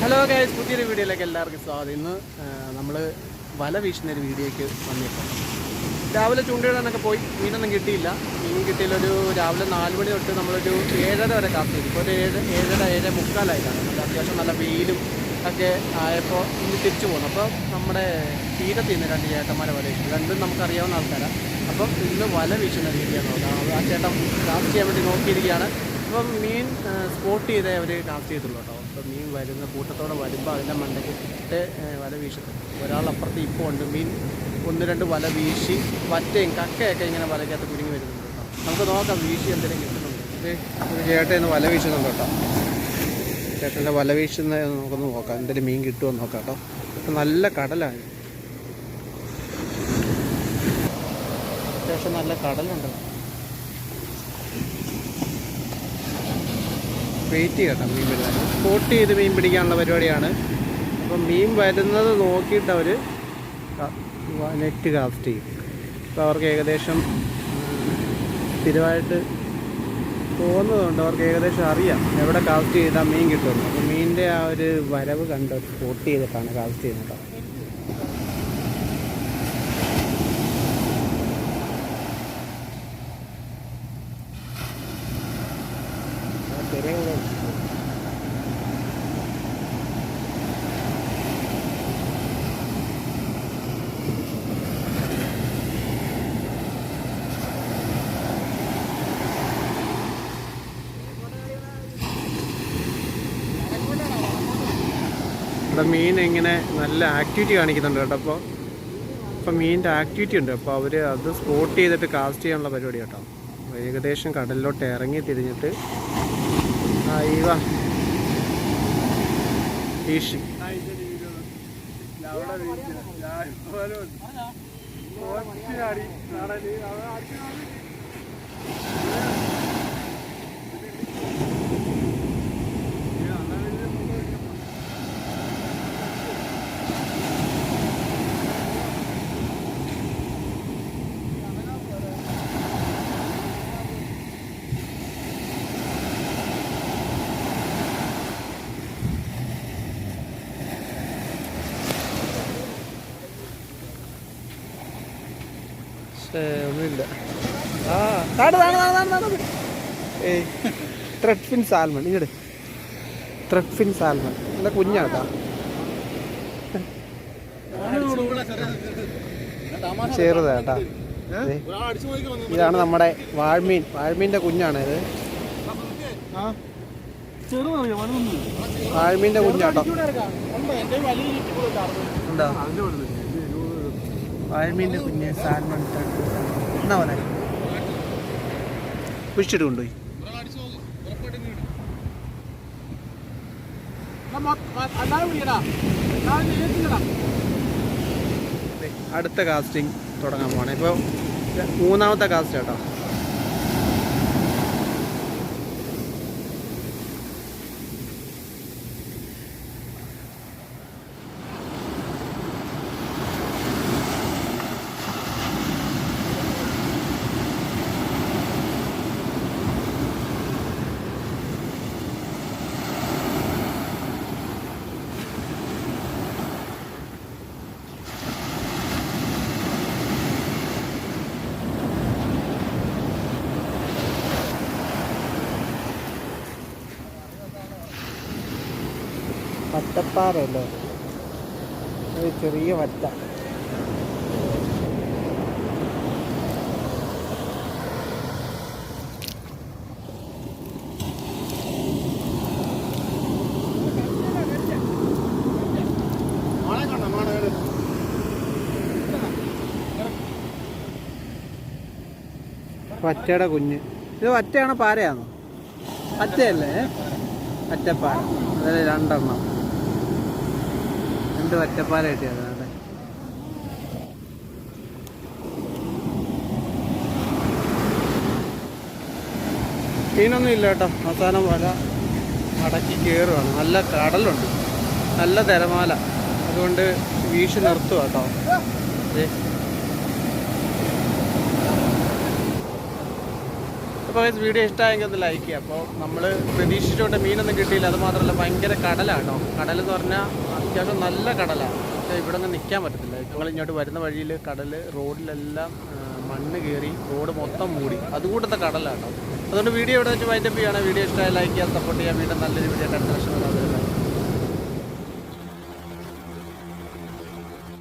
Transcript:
Hello guys പുതിയൊരു വീഡിയോയിലേക്ക് എല്ലാവർക്കും സ്വാഗതം. ഇന്ന് നമ്മൾ വല വീശുന്ന ഒരു വീഡിയോയ്ക്ക് വന്നിട്ടുണ്ട് രാവിലെ ചൂണ്ടയിടാനൊക്കെ പോയി മീനൊന്നും കിട്ടിയില്ല. മീൻ കിട്ടിയില്ല ഒരു രാവിലെ നാല് മണി തൊട്ട് നമ്മളൊരു ഏഴര വരെ കാത്തിരിക്കും ഇപ്പോൾ ഒരു ഏഴ് ഏഴര ഏഴ് മുക്കാലായിട്ടാണ്. അത്യാവശ്യം നല്ല വെയിലും ഒക്കെ ആയപ്പോൾ ഇന്ന് തിരിച്ചു പോകുന്നു അപ്പോൾ നമ്മുടെ തീരത്ത് നിന്ന് രണ്ട് ചേട്ടന്മാരെ വല വീശും രണ്ടും നമുക്കറിയാവുന്ന ആൾക്കാരാണ് അപ്പം ഇന്ന് വല വീശുന്ന രീതിയാണ് നോക്കാം. ആ ചേട്ടൻ കാസ്റ്റ് ചെയ്യാൻ വേണ്ടി നോക്കിയിരിക്കുകയാണ്. അപ്പം മീൻ സ്പോട്ട് ചെയ്തേ അവർ കാസ്റ്റ് ചെയ്തുള്ളൂ കേട്ടോ. അപ്പം മീൻ വരുന്ന കൂട്ടത്തോടെ വരുമ്പോൾ അതിന്റെ മണ്ടയ്ക്ക് ഇട്ട് വല വീശത്തും ഒരാളപ്പുറത്ത് ഇപ്പോൾ ഉണ്ട്. മീൻ ഒന്ന് രണ്ട് വല വീശി വറ്റയും കക്കയൊക്കെ ഇങ്ങനെ വലയ്ക്കകത്ത് കുരുങ്ങി വരുന്നുണ്ട് കേട്ടോ. നമുക്ക് നോക്കാം വീശി എന്തെങ്കിലും കിട്ടുന്നുണ്ട്? ഇത് ചേട്ടൻ ഇന്ന് വല വീശുന്നുണ്ട് കേട്ടോ. ചേട്ടന്റെ വല വീശുന്ന നമുക്കൊന്ന് നോക്കാം. എന്തെങ്കിലും മീൻ കിട്ടുമോ നോക്കാം കേട്ടോ. നല്ല കടലാണ്. അത്യാവശ്യം നല്ല കടലുണ്ട്. വെയിറ്റ് ചെയ്യട്ടെ മീൻ വരുന്നത് സ്പോട്ട് ചെയ്ത് മീൻ പിടിക്കാനുള്ള പരിപാടിയാണ്. അപ്പം മീൻ വരുന്നത് നോക്കിയിട്ട് അവർ നെറ്റ് കാസ്റ്റ് ചെയ്യും. അപ്പോൾ അവർക്ക് ഏകദേശം സ്ഥിരമായിട്ട് തോന്നുന്നുണ്ട്. അവർക്ക് ഏകദേശം അറിയാം എവിടെ കാസ്റ്റ് ചെയ്താൽ മീൻ കിട്ടുമെന്ന്. അപ്പോൾ മീനിന്റെ ആ ഒരു വരവ് കണ്ട് സ്പോട്ട് ചെയ്തിട്ടാണ് കാസ്റ്റ് ചെയ്യുന്നത്. ഇവിടെ മീൻ ഇങ്ങനെ നല്ല ആക്ടിവിറ്റി കാണിക്കുന്നുണ്ട് കേട്ടോ. അപ്പോൾ ഇപ്പം മീനിന്റെ ആക്ടിവിറ്റി ഉണ്ട്. അപ്പോൾ അവർ അത് സ്പോട്ട് ചെയ്തിട്ട് കാസ്റ്റ് ചെയ്യാനുള്ള പരിപാടി കേട്ടോ. ഏകദേശം കടലിലോട്ട് ഇറങ്ങി തിരിഞ്ഞിട്ട് ഫിഷ് ഒന്നുമില്ല. ആ താട് താട് താട് ഏയ് ത്രെഡ്ഫിൻ സാൽമൺ ഇങ്ങോട്ട് ത്രെഡ്ഫിൻ സാൽമൺ നല്ല കുഞ്ഞാട്ടാ ചെറുതാട്ടാ ഇതാണ് നമ്മുടെ വാഴ്മീൻ വാഴ്മീന്റെ കുഞ്ഞാണ് ഇത്. വാഴ്മീന്റെ കുഞ്ഞാട്ടോ ഉണ്ടോ വാഴ്മീന്റെ കുഞ്ഞ് സാൽമൺ എന്നാ പറയാ കുഴിച്ചിട്ട് കൊണ്ടുപോയി അടുത്ത കാസ്റ്റിംഗ് തുടങ്ങാൻ പോകണം ഇപ്പോൾ മൂന്നാമത്തെ കാസ്റ്റ് കേട്ടോ. വറ്റപ്പാറയല്ലോ? ഒരു ചെറിയ വട്ട വറ്റയുടെ കുഞ്ഞ്. ഇത് വറ്റയാണോ പാരയാണോ? പച്ചയല്ലേ പച്ചപ്പാറ അതിൽ രണ്ടെണ്ണം. രണ്ട് ഒറ്റപ്പാലായിട്ട് കിട്ടിയത് അതെ മീനൊന്നും ഇല്ല കേട്ടോ. അവസാനം വല മടക്കി കയറുവാണ് നല്ല കടലുണ്ട്. നല്ല തിരമാല. അതുകൊണ്ട് വീശി നിർത്തുക കേട്ടോ. ദേ. അപ്പോൾ വീഡിയോ ഇഷ്ടമായെങ്കിൽ ഒന്ന് ലൈക്ക് ചെയ്യുക. അപ്പോൾ നമ്മൾ പ്രതീക്ഷിച്ചുകൊണ്ട് മീനൊന്നും കിട്ടിയില്ല. അത് മാത്രമല്ല ഭയങ്കര കടലാണ് കടൽ എന്ന് പറഞ്ഞാൽ അത്യാവശ്യം നല്ല കടലാണ് പക്ഷേ ഇവിടെ ഒന്നും നിൽക്കാൻ പറ്റത്തില്ല. ഞങ്ങൾ ഇങ്ങോട്ട് വരുന്ന വഴിയിൽ കടൽ റോഡിലെല്ലാം മണ്ണ് കയറി റോഡ് മൊത്തം മൂടി. അതുകൂട്ടത്തെ കടലാണ് കേട്ടോ അതുകൊണ്ട് വീഡിയോ ഇവിടെ വെച്ച് വൈൻഡപ്പ് ചെയ്യുകയാണ്. വീഡിയോ ഇഷ്ടമായി ലൈക്ക് ചെയ്യാൻ സപ്പോർട്ട് ചെയ്യാൻ വീണ്ടും നല്ലൊരു വീഡിയോ ലക്ഷം